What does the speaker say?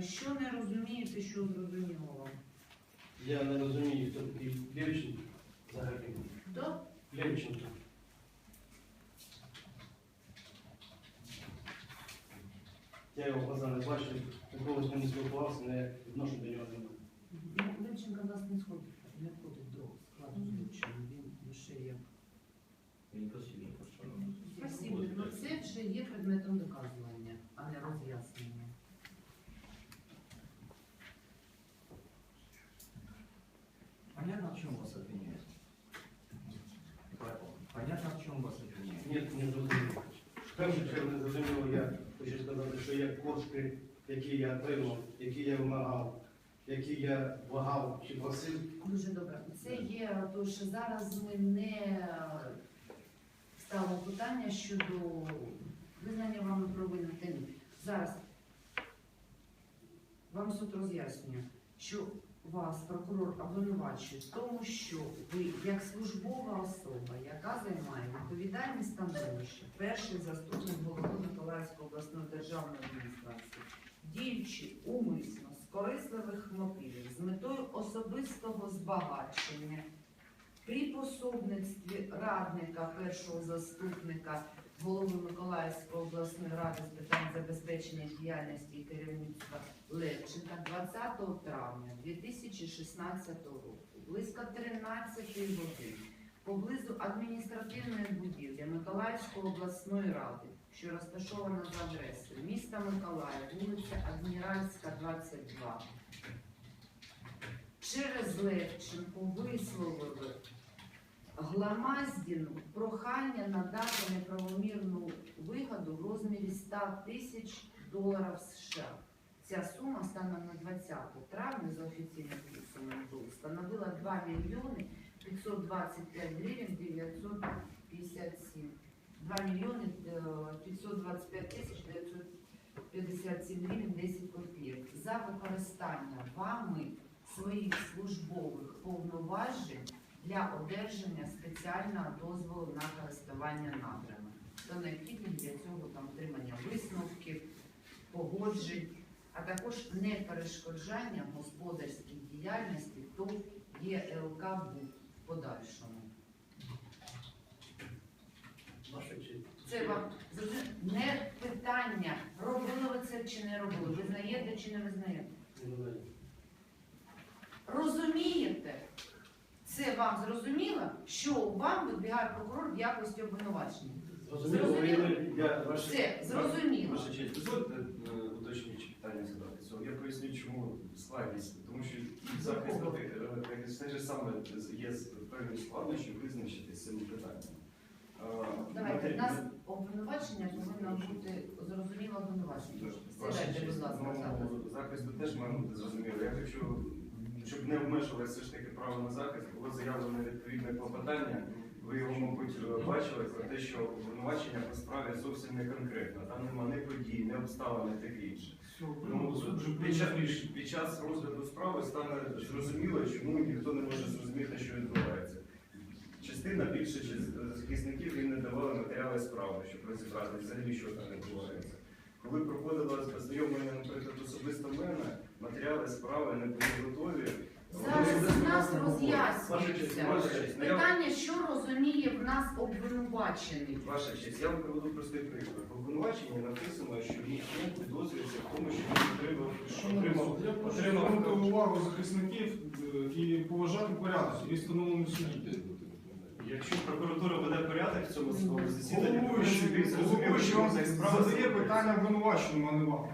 Е, Що не розумієте, що зрозуміло вам? Я не розумію, хто такий Лєвченко взагалі. Хто? Лєвченко. Я його глаза не бачив, ніколи з ним не спілкувався, не відношу до нього немає. Ну, Левченко в нас не сходить, не входить до складу злочину. Він лише як Він посвідчив. Спасибо. Ну це вже є предметом доказування, а не роз'яснення. Понятно, в чем вас обвиняют? Понятно, в чем вас обвиняют? Ні, не зрозуміло. В першу чергу не зрозуміло, я хочу сказати, що є кошти, які я отримав, які я вимагав, які я вагав чи просив. Дуже добре. Це є, тому що зараз ми не ставимо питання щодо визнання вами провини та. Зараз вам суд роз'яснює, що вас прокурор обвинувачує в тому, що ви як службова особа, яка займає відповідальне становище, перший заступник голови Миколаївської обласної державної адміністрації, діючи умисно з корисливих мотивів з метою особистого збагачення при пособництві радника першого заступника голови Миколаївської обласної ради з питань забезпечення діяльності і керівництва Левченка 20 травня 2016 року близько 13 годин поблизу адміністративної будівлі Миколаївської обласної ради, що розташована за адресою міста Миколаїв, вулиця Адміральська, 22. Через Левченко висловили Гламаздіну прохання надати неправомірну вигоду в розмірі 100 тисяч доларів США. Ця сума станом на 20 травня за офіційним курсом НБУ становила 2 мільйони 525 гривень 957. 2 мільйони е, 525 тисяч 957 гривень 10 копійок за використання вами своїх службових повноважень для одержання спеціального дозволу на користування надрами. То необхідні для цього там отримання висновків, погоджень, а також не перешкоджання господарській діяльності ТОВ ЄЛК БУ в подальшому. Це вам зрозуміло? не питання, робили ви це чи не робили, визнаєте чи не визнаєте. Не знаю. Розумієте? Це вам зрозуміло, що вам вибігає прокурор в якості обвинувачення? Зрозуміло, я зрозуміло. Ваша честь, дозвольте е, уточнюючи питання задати цього. Я поясню, чому складність. Тому що захист е, це ж саме є певні складнощі визначити з цими питаннями. Е, Давайте, в нас обвинувачення повинно бути зрозуміло обвинувачення. Ваша Сідайте, будь честь, ласка, захисту теж має бути зрозуміло. Я хочу, щоб не обмежувати все ж таки право на захист, було заявлено відповідне клопотання. Ви його, мабуть, бачили про те, що обвинувачення по справі зовсім не конкретно. Там нема ні подій, ні обставин, і таке інше. Ну, під, час, під час розгляду справи стане зрозуміло, чому ніхто не може зрозуміти, що відбувається. Частина більше захисників їм не давали матеріали справи, щоб розібрати взагалі, що там відбувається. Коли проходило ознайомлення, наприклад, особисто мене, матеріали справи не були готові. Нас роз'яснюється ну, я- питання, що розуміє в нас обвинувачений. Ваша честь, я вам приведу простий приклад. В обвинуваченні написано, що мій клієнт підозрюється в тому, що він отримав, отримав, Я прошу звернути увагу захисників е, і поважати порядок, і встановлений суді. Якщо прокуратура веде порядок в цьому судовому засіданні, то Головуючий, ви що задає питання обвинуваченому, а не вам.